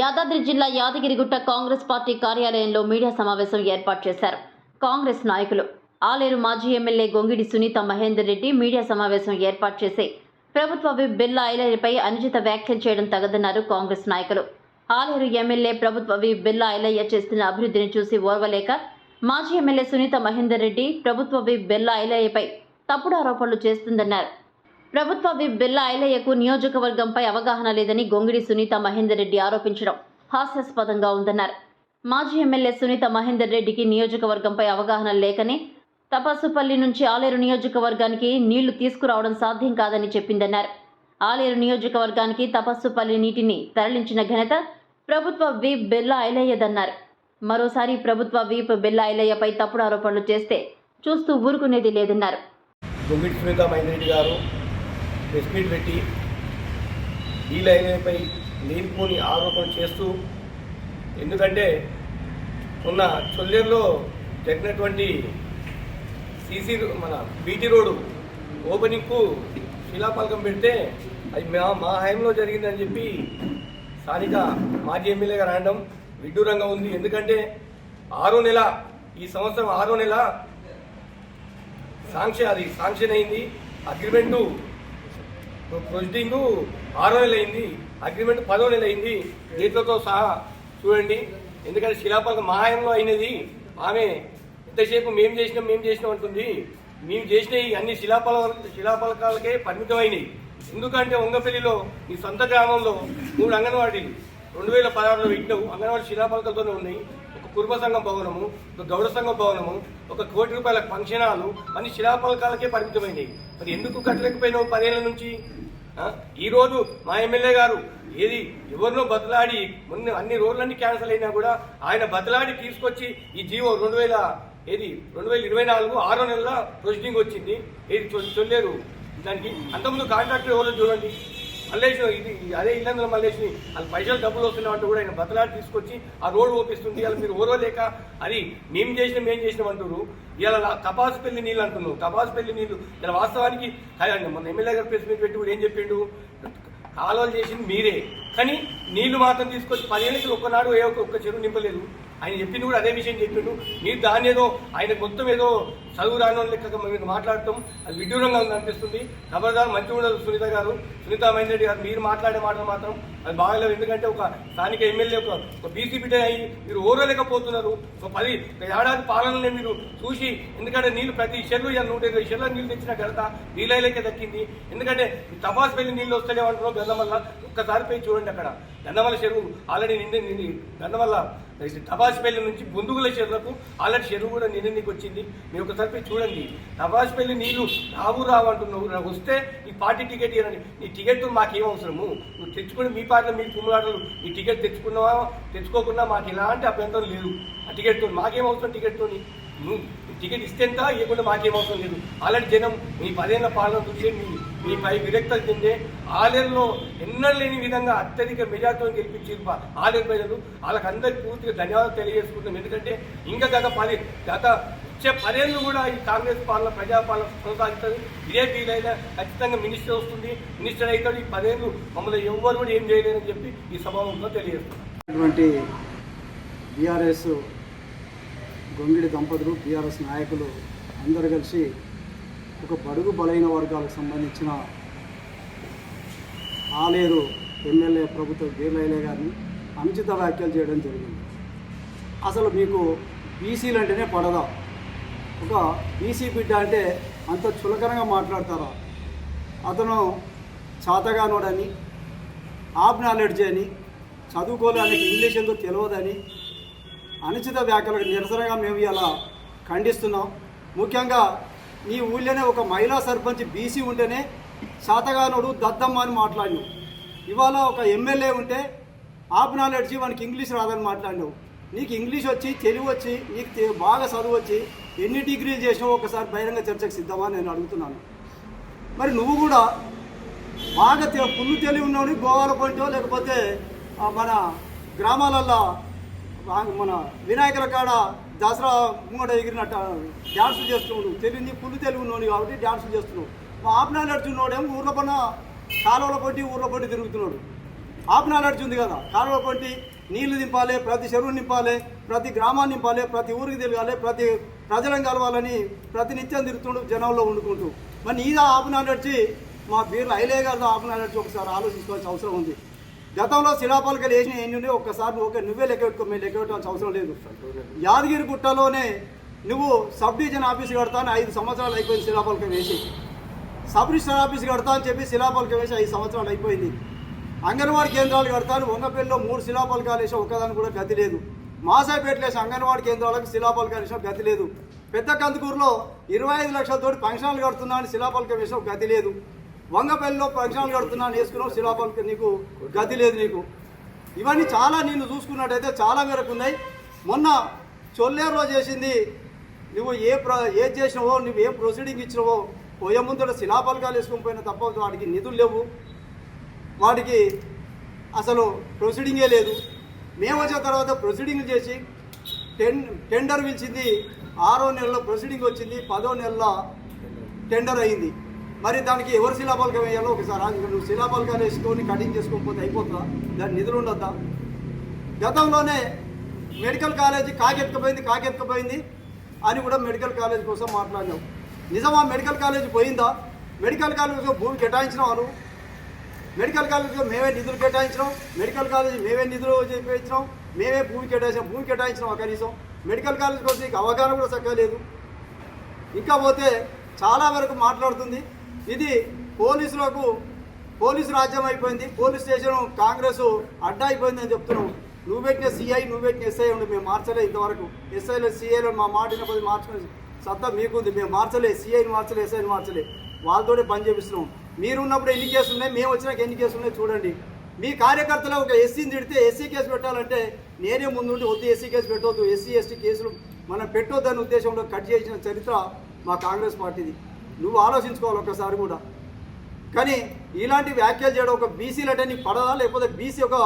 యాదాద్రి జిల్లా యాదగిరిగుట్ట కాంగ్రెస్ పార్టీ కార్యాలయంలో మీడియా సమావేశం ఏర్పాటు చేశారు. కాంగ్రెస్ నాయకులు ఆలేరు మాజీ ఎమ్మెల్యే గొంగిడి సునీత మహేందర్ రెడ్డి మీడియా సమావేశం ఏర్పాటు చేసి ప్రభుత్వ విప్ బిల్లా ఐలయ్యపై అనుచిత వ్యాఖ్యలు చేయడం తగదన్నారు కాంగ్రెస్ నాయకులు. ఆలేరు ఎమ్మెల్యే ప్రభుత్వ విప్ బిల్లా ఐలయ్య చేస్తున్న అభివృద్ధిని చూసి ఓర్వలేక మాజీ ఎమ్మెల్యే సునీత మహేందర్ రెడ్డి ప్రభుత్వ విప్ బిల్లా ఐలయ్యపై తప్పుడు ఆరోపణలు చేస్తుందన్నారు. ప్రభుత్వ విప్ బిల్లా ఐలయ్యకు నియోజకవర్గంపై అవగాహన లేదని గొంగిడి సునీత మహేందర్ రెడ్డి ఆరోపించడం హాస్యాస్పదంగా ఉందన్నారు. మాజీ ఎమ్మెల్యే సునీత మహేందర్ రెడ్డికి నియోజకవర్గంపై అవగాహన లేకనే తపస్సుపల్లి నుంచి ఆలేరు నియోజకవర్గానికి నీళ్ళు తీసుకురావడం సాధ్యం కాదని చెప్పిందన్నారు. ఆలేరు నియోజకవర్గానికి తపస్సుపల్లి నీటిని తరలించిన ఘనత ప్రభుత్వ వీప్ బిల్లా ఐలయ్యదన్నారు. మరోసారి ప్రభుత్వ వీప్ బిల్లా ఐలయ్యపై తప్పుడు ఆరోపణలు చేస్తే చూస్తూ ఊరుకునేది లేదన్నారు. గారు ప్రెస్ మీట్ పెట్టి డీలైన్పై లైన్పై లేనిపోని ఆరోపణ చేస్తూ ఎందుకంటే ఉన్న చొల్లేరులో జరిగినటువంటి సీసీ మన బీటీ రోడ్డు ఓపెనింగ్కు శిలాపలకం పెడితే అది మా మా హయాంలో జరిగిందని చెప్పి స్థానిక మాజీ ఎమ్మెల్యేగా రావడం విడ్డూరంగా ఉంది. ఎందుకంటే ఆరో నెల ఈ సంవత్సరం ఆరో నెల శాంక్షన్ అది శాంక్షన్ అయింది. అగ్రిమెంటు ప్రొసీడింగ్ ఆరో నెల అయింది. అగ్రిమెంట్ పదో నెల అయింది. దీంట్లతో సహా చూడండి. ఎందుకంటే శిలాపాలకు మహాయంలో అయినది. ఆమె ఎంతసేపు మేము చేసినాం మేము చేసినాం అంటుంది. మేము చేసినవి అన్ని శిలాపాల శిలాపలకాలకే పరిమితమైనవి ఎందుకంటే ఉంగపల్లిలో ఈ సొంత గ్రామంలో మూడు అంగన్వాడీలు రెండు వేల పదహారులో పెట్టినావు. అంగన్వాడీ శిలాపలకలతోనే ఉన్నాయి. కుర్మ కుటుంబ సంఘం భవనము ఒక గౌడ సంఘం భవనము ఒక కోటి రూపాయల ఫంక్షన్ హాలు అన్ని శిలాపలకాలకే పరిమితమైనవి. మరి ఎందుకు కట్టలేకపోయినావు పదేళ్ళ నుంచి? ఈరోజు ఈ రోజు మా ఎమ్మెల్యే గారు ఏది ఎవరినో బతలాడి మొన్న అన్ని రోజులన్నీ క్యాన్సిల్ అయినా కూడా ఆయన బతలాడి తీసుకొచ్చి ఈ జీవో రెండు వేల ఏది రెండు వేల ఇరవై నాలుగు ఆరో నెలల ప్రొసీడింగ్ వచ్చింది. ఏది చొల్లేరు. దానికి అంతకుముందు కాంట్రాక్టర్ ఎవరో చూడండి? మల్లేష్ ఇది అదే ఇల్లందులో మల్లేష్ని వాళ్ళు పైసలు డబ్బులు వస్తున్నామంటూ కూడా ఆయన బతలాడి తీసుకొచ్చి ఆ రోడ్డు ఓపిస్తుంది. ఇవాళ మీరు ఓరో లేక అది మేము చేసిన ఏం చేసినాం అంటారు ఇవాళ తపాసు పెళ్ళి నీళ్ళు అంటున్నావు తపాసు పెళ్ళి నీళ్ళు ఇలా వాస్తవానికి కాదండి మన ఎమ్మెల్యే గారు ప్రెస్ మీట్ పెట్టి కూడా ఏం చెప్పిండు? కాలువలు చేసింది మీరే. కానీ నీళ్ళు మాత్రం తీసుకొచ్చి పదిహేనుకి ఒక్కనాడు ఏ ఒక్క ఒక్క చెరువు నింపలేదు. ఆయన చెప్పింది కూడా అదే విషయం చెప్పిండు. మీరు దాన్ని ఏదో ఆయన మొత్తం ఏదో చదువు రాని లెక్క మీరు మాట్లాడటం అది విడ్డూరంగా ఉంది అనిపిస్తుంది. ఖబర్దార్ మంచి ఉండదు సునీత గారు. సునీత మహేందర్ గారు మీరు మాట్లాడే మాటలు మాత్రం అది బాగలేదు. ఎందుకంటే ఒక స్థానిక ఎమ్మెల్యే ఒక ఒక బీసీ బిడ్డ అయ్యి మీరు ఓరలేకపోతున్నారు. ఒక పది ఒక ఏడాది పాలనలే మీరు చూసి ఎందుకంటే నీళ్ళు ప్రతి చెరువు నూట ఇరవై చెరువుల నీళ్ళు తెచ్చిన ఘనత నీళ్ళకే దక్కింది. ఎందుకంటే తపాస్ వెళ్ళి నీళ్ళు వస్తలేమంటున్నావు గంధమల్ల. ఒక్కసారి పోయి చూడండి అక్కడ. గంధమల్ల చెరువు ఆల్రెడీ నిండి నిండి గంధమల్ల తపాసిపల్లి నుంచి బొందుగుల చెరువులకు ఆల్రెడీ చెరువు కూడా నిండికి వచ్చింది. మీరు ఒకసారి చూడండి. తపాసిపల్లి నీళ్ళు రావు రావు అంటున్నావు నాకు వస్తే ఈ పార్టీ టికెట్ ఇవ్వండి నీ టికెట్ మాకేం అవసరము? నువ్వు తెచ్చుకుని మీ పార్టీలో మీ కుమ్మలాటలు ఈ టికెట్ తెచ్చుకున్నావా? తెచ్చుకోకుండా మాకు ఎలాంటి అభ్యంతరం లేదు. ఆ టికెట్తో మాకేం అవసరం టికెట్తో? నువ్వు టికెట్ ఇస్తే ఎంత? ఇవ్వకుండా మాకేం అవసరం లేదు. ఆల్రెడీ జనం మీ పదేళ్ళ పాలన చూసి మీ మీ పై విరక్తలు చెందే ఆలయంలో ఎన్నడూ లేని విధంగా అత్యధిక మెజార్టీతో గెలిపించి పా- ప్రజలు. వాళ్ళకందరికీ పూర్తిగా ధన్యవాదాలు తెలియజేసుకుంటున్నాం. ఎందుకంటే ఇంకా గత పది గత వచ్చే పదేళ్ళు కూడా ఈ కాంగ్రెస్ పాలన ప్రజాపాలన కొనసాగుతుంది. ఇదే వీలైనా ఖచ్చితంగా మినిస్టర్ వస్తుంది. మినిస్టర్ అవుతాడు. ఈ పదేళ్ళు మమ్మల్ని ఎవ్వరు కూడా ఏం చేయలేదని చెప్పి ఈ సభలో తెలియజేస్తున్నటువంటి బీఆర్ఎస్ గొంగిడి దంపతులు బీఆర్ఎస్ నాయకులు అందరు కలిసి ఒక బడుగు బలైన వర్గాలకు సంబంధించిన ఆలేరు ఎమ్మెల్యే ప్రభుత్వ బీర్లైలే గారిని అనుచిత వ్యాఖ్యలు చేయడం జరిగింది. అసలు మీకు బీసీలు అంటేనే పడదా? ఒక బీసీ బిడ్డ అంటే అంత చులకనగా మాట్లాడతారా? అతను చాతగానోడని ఆబ్ నాలెడ్జ్ అని చదువుకోలేనికి ఇంగ్లీష్ ఎందుకు తెలియదని అనుచిత వ్యాఖ్యలకు నిరసనగా మేము ఇలా ఖండిస్తున్నాం. ముఖ్యంగా నీ ఊళ్ళోనే ఒక మహిళా సర్పంచ్ బీసీ ఉంటేనే శాతగానుడు దద్దమ్మ అని మాట్లాడినావు. ఇవాళ ఒక ఎమ్మెల్యే ఉంటే ఆప్ నాలెడ్జి వానికి ఇంగ్లీష్ రాదని మాట్లాడినావు. నీకు ఇంగ్లీష్ వచ్చి తెలుగు వచ్చి నీకు బాగా చదువు వచ్చి ఎన్ని డిగ్రీలు చేసినావు ఒకసారి బహిరంగ చర్చకు సిద్ధమా అని నేను అడుగుతున్నాను. మరి నువ్వు కూడా బాగా తె- పుల్లు తెలివి ఉన్నావు గోవాల పోయింటో లేకపోతే మన గ్రామాలల్లో మన వినాయకుల కాడ దసరా ముంగట ఎగిరినట్టు డ్యాన్సులు చేస్తున్నాడు. తెలియని తెలివి పుల్లు తెలివి కాబట్టి డ్యాన్సులు చేస్తున్నాడు. మా ఆపనాలు నడుచున్నాడేమో ఊర్లో పన్న కాలువల పొట్టి ఊర్లో పొట్టి తిరుగుతున్నాడు. హాఫ్ నడుచుంది ఉంది కదా కాలువ కొంటి నీళ్ళు నింపాలి ప్రతి చెరువు నింపాలి ప్రతి గ్రామాన్ని నింపాలి ప్రతి ఊరికి తిరగాలి ప్రతి ప్రజలను కలవాలని ప్రతి నిత్యం తిరుగుతుండు జనంలో వండుకుంటూ. మరి నీదా హాఫ్ నడిచి మా బీర్లు ఐలే కదా హాఫ్ నడిచి ఒకసారి ఆలోచించుకోవాల్సిన అవసరం ఉంది. గతంలో శిలాపాలకలు వేసిన ఎన్ని ఒక్కసారి నువ్వు ఒక నువ్వే లెక్క పెట్టుకో మేము లెక్క పెట్టాల్సిన అవసరం లేదు. యాదగిరి గుట్టలోనే నువ్వు సబ్ డివిజన్ ఆఫీస్ కడతాను ఐదు సంవత్సరాలు అయిపోయింది శిలాపాలకం వేసి. సబ్ రిజిస్టర్ ఆఫీస్ కడతా అని చెప్పి శిలాపలకం వేసి ఐదు సంవత్సరాలు అయిపోయింది. అంగన్వాడీ కేంద్రాలు కడతాను వంగపల్లిలో మూడు శిలాపలకాలు వేసి ఒక్కదాని కూడా గతి లేదు. మాసాపేటలో వేసిన అంగన్వాడీ కేంద్రాలకు శిలాపలకాలు వేసిన గతి లేదు. పెద్ద కందుకూరులో ఇరవై ఐదు లక్షలతోటి ఫంక్షన్లు కడుతున్నా అని శిలాపలకం వేసిన గతి లేదు. వంగపల్లిలో ఫంక్షన్లు కడుతున్నాను వేసుకున్నావు శిలాపలకం నీకు గతి లేదు నీకు. ఇవన్నీ చాలా నేను చూసుకున్నట్టయితే చాలా మేరకు ఉన్నాయి. మొన్న చొల్లేరులో చేసింది నువ్వు ఏ ప్ర ఏది చేసినావో నువ్వు ఏ ప్రొసీడింగ్ ఇచ్చినావో పోయే ముందు శిలాపలకాలు వేసుకొని పోయిన తప్ప వాడికి నిధులు లేవు. వాటికి అసలు ప్రొసీడింగే లేదు. మేము వచ్చిన తర్వాత ప్రొసీడింగ్ చేసి టెన్ టెండర్ పిలిచింది ఆరో నెలలో ప్రొసీడింగ్ వచ్చింది పదో నెలలో టెండర్ అయింది. మరి దానికి ఎవరు శిలాపలకం వేయాలో ఒకసారి నువ్వు శిలాపలకాలు వేసుకొని కటింగ్ చేసుకోకపోతే అయిపోతుందా? దాని నిధులు ఉండొద్దా? గతంలోనే మెడికల్ కాలేజీ కాకెత్తుకుపోయింది కాకెత్తుకుపోయింది అని కూడా మెడికల్ కాలేజ్ కోసం మాట్లాడినాం. నిజమా మెడికల్ కాలేజ్ పోయిందా? మెడికల్ కాలేజ్ భూమి కేటాయించిన వారు మెడికల్ కాలేజీలో మేమే నిధులు కేటాయించినాం. మెడికల్ కాలేజీ మేమే నిధులు చేయించినాం. మేమే భూమి కేటాయించాం భూమి కేటాయించినాం కనీసం? మెడికల్ కాలేజ్ కోసం నీకు అవగాహన కూడా చక్కగా లేదు. ఇంకా పోతే చాలా వరకు మాట్లాడుతుంది. ఇది పోలీసులకు పోలీసు రాజ్యం అయిపోయింది. పోలీస్ స్టేషన్ కాంగ్రెస్ అడ్డా అయిపోయింది అని చెప్తున్నావు నువ్వు పెట్టిన సిఐ నువ్వు పెట్టిన ఎస్ఐ ఉండి మేము మార్చలే ఇంతవరకు. ఎస్ఐలో సిఐలో మా మాట కొద్ది మార్చుకునే సత్తా మీకుంది. మేము మార్చలే సిఐని మార్చలే ఎస్ఐని మార్చలే. వాళ్ళతోనే పని చేపిస్తున్నాం. మీరు ఉన్నప్పుడు ఎన్ని కేసులు ఉన్నాయి? మేము వచ్చినాక ఎన్ని కేసులు ఉన్నాయి చూడండి. మీ కార్యకర్తలు ఒక ఎస్సీని తిడితే ఎస్సీ కేసు పెట్టాలంటే నేనే ముందుండి వద్దు ఎస్సీ కేసు పెట్టవద్దు ఎస్సీ ఎస్టీ కేసులు మనం పెట్టొద్దనే ఉద్దేశంలో కట్ చేసిన చరిత్ర మా కాంగ్రెస్ పార్టీది. నువ్వు ఆలోచించుకోవాలి ఒక్కసారి కూడా. కానీ ఇలాంటి వ్యాఖ్యలు చేయడం ఒక బీసీలు అంటే నీకు పడదా? లేకపోతే బీసీ ఒక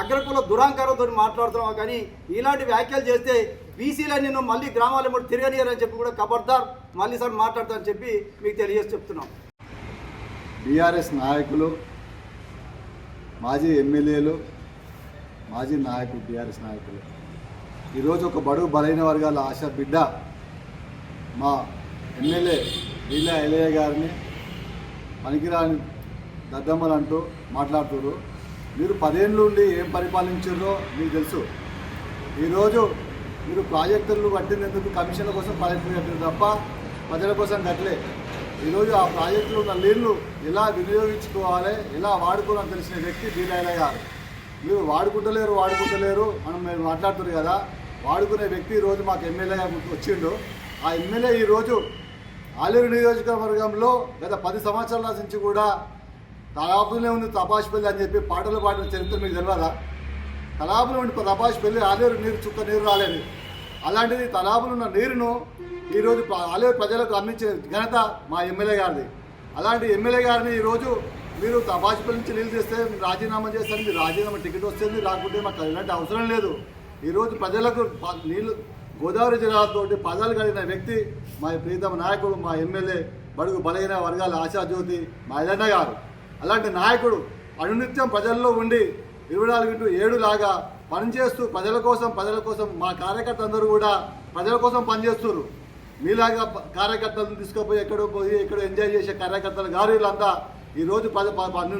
అగ్రకుల దురాంకారంతో మాట్లాడుతున్నావు? కానీ ఇలాంటి వ్యాఖ్యలు చేస్తే బీసీలో నిన్ను మళ్ళీ గ్రామాలు ఇప్పుడు తిరగనియరని చెప్పి కూడా కబర్దార్ మళ్ళీ సార్ మాట్లాడతారని చెప్పి మీకు తెలియజేసి చెప్తున్నాం. బీఆర్ఎస్ నాయకులు మాజీ ఎమ్మెల్యేలు మాజీ నాయకులు బీఆర్ఎస్ నాయకులు. ఈరోజు ఒక బడుగు బలైన వర్గాల ఆశ బిడ్డ మా ఎమ్మెల్యే లీలా ఎలయ్య గారిని పనికిరాని దద్దమ్మలు అంటూ మాట్లాడుతున్నారు. మీరు పదేళ్ళు ఉండి ఏం పరిపాలించారో మీకు తెలుసు. ఈరోజు మీరు ప్రాజెక్టులు కట్టినందుకు కమిషన్ల కోసం ప్రాజెక్టులు కట్టిన తప్ప ప్రజల కోసం కట్టలే. ఈరోజు ఆ ప్రాజెక్టులో ఉన్న నీళ్ళు ఎలా వినియోగించుకోవాలి ఎలా వాడుకోవాలని తెలిసిన వ్యక్తి బీరాయల గారు. మీరు వాడుకుంటలేరు వాడుకుంటలేరు మనం మీరు మాట్లాడుతున్నారు కదా. వాడుకునే వ్యక్తి ఈరోజు మాకు ఎమ్మెల్యేగా వచ్చిండు. ఆ ఎమ్మెల్యే ఈరోజు ఆలేరు నియోజకవర్గంలో గత పది సంవత్సరాల నుంచి కూడా తలాపులే ఉంది తపాషిపల్లి అని చెప్పి పాటలు పాడిన చరిత్ర మీకు తెలియదా తలాపులు ఉండి తపాషిపల్లి ఆలేరు నీరు చుక్క నీరు రాలేదు. అలాంటిది తలాపులు ఉన్న నీరును ఈరోజు ఆలేరు ప్రజలకు అందించే ఘనత మా ఎమ్మెల్యే గారిది. అలాంటి ఎమ్మెల్యే గారిని ఈరోజు మీరు తపాషిపల్లి నుంచి నీళ్ళు తెస్తే మీరు రాజీనామా చేస్తే మీరు రాజీనామా టికెట్ వస్తుంది రాకుంటే మాకు ఇలాంటి అవసరం లేదు. ఈరోజు ప్రజలకు నీళ్ళు గోదావరి జిల్లాతో పదాలు కలిగిన వ్యక్తి మా ప్రీతమ నాయకుడు మా ఎమ్మెల్యే బడుగు బలహీన వర్గాల ఆశాజ్యోతి మా ఎల్లన్న గారు. అలాంటి నాయకుడు అనునిత్యం ప్రజల్లో ఉండి ఇరవై నాలుగు ఇంటూ ఏడు లాగా పనిచేస్తూ ప్రజల కోసం ప్రజల కోసం మా కార్యకర్త అందరూ కూడా ప్రజల కోసం పనిచేస్తున్నారు. మీలాగా కార్యకర్తలను తీసుకుపోయి ఎక్కడో పోయి ఎక్కడో ఎంజాయ్ చేసే కార్యకర్తలు గారు వీళ్ళంతా ఈరోజు ప్రజ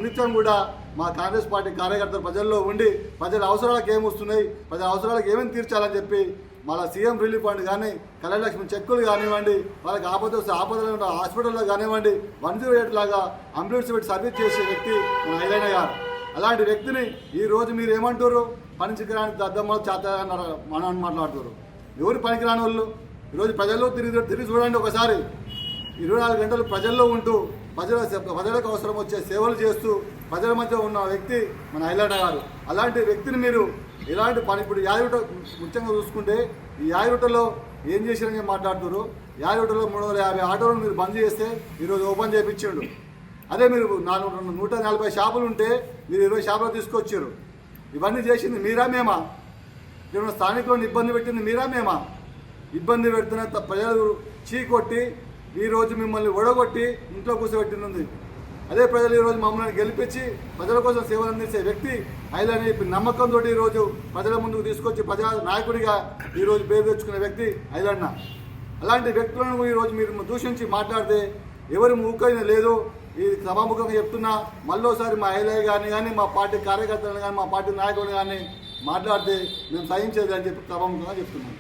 నిత్యం కూడా మా కాంగ్రెస్ పార్టీ కార్యకర్తలు ప్రజల్లో ఉండి ప్రజల అవసరాలకు ఏమొస్తున్నాయి ప్రజల అవసరాలకు ఏమేమి తీర్చాలని చెప్పి మళ్ళీ సీఎం రిలీఫ్ ఫండ్ కానీ కళ్యాణలక్ష్మి చెక్కులు కానివ్వండి వాళ్ళకి ఆపద వస్తే ఆపదలో ఉన్న హాస్పిటల్లో కానివ్వండి వన్ జీరో ఎయిట్ లాగా అంబులెన్స్ పెట్టి సర్వీస్ చేసే వ్యక్తి మన ఐలైన గారు. అలాంటి వ్యక్తిని ఈ రోజు మీరు ఏమంటారు పనికిరాని దద్దమ్మ చేత అన్నారు మనం మాట్లాడుతారు ఎవరు పనికిరాని వాళ్ళు? ఈరోజు ప్రజల్లో తిరిగి తిరిగి చూడండి ఒకసారి. ఇరవై నాలుగు గంటలు ప్రజల్లో ఉంటూ ప్రజల ప్రజలకు అవసరం వచ్చే సేవలు చేస్తూ ప్రజల మధ్య ఉన్న వ్యక్తి మన ఐలాట గారు. అలాంటి వ్యక్తిని మీరు ఇలాంటి పని ఇప్పుడు యాదవిట ముఖ్యంగా చూసుకుంటే ఈ యాదవిటలో ఏం చేశారని మాట్లాడుతున్నారు? యాదవిటలో మూడు వందల యాభై ఆటోలు మీరు బంద్ చేస్తే ఈరోజు ఓపెన్ చేయించిండు. అదే మీరు నాలుగు నూట నలభై షాపులు ఉంటే మీరు ఇరవై షాపులు తీసుకొచ్చారు. ఇవన్నీ చేసింది మీరా మేమా? ఇక్కడ స్థానికులను ఇబ్బంది పెట్టింది మీరా మేమా? ఇబ్బంది పెడుతున్న త- ప్రజలు చీకొట్టి ఈరోజు మిమ్మల్ని ఒడగొట్టి ఇంట్లో కూర్చోబెట్టింది. అదే ప్రజలు ఈరోజు మమ్మల్ని గెలిపించి ప్రజల కోసం సేవలు అందించే వ్యక్తి ఐలని నమ్మకంతో ఈరోజు ప్రజల ముందుకు తీసుకొచ్చి ప్రజా నాయకుడిగా ఈరోజు పేరు తెచ్చుకున్న వ్యక్తి ఐలన్న అలాంటి వ్యక్తులను ఈరోజు మీరు దూషించి మాట్లాడితే ఎవరి మూకైన లేదు. ఈ సభాముఖంగా చెప్తున్నా మళ్ళోసారి మా ఐలయ్య గారిని కానీ మా పార్టీ కార్యకర్తలను కానీ మా పార్టీ నాయకులను కానీ మాట్లాడితే మేము సహించేది అని చెప్పి సభాముఖంగా చెప్తున్నాం.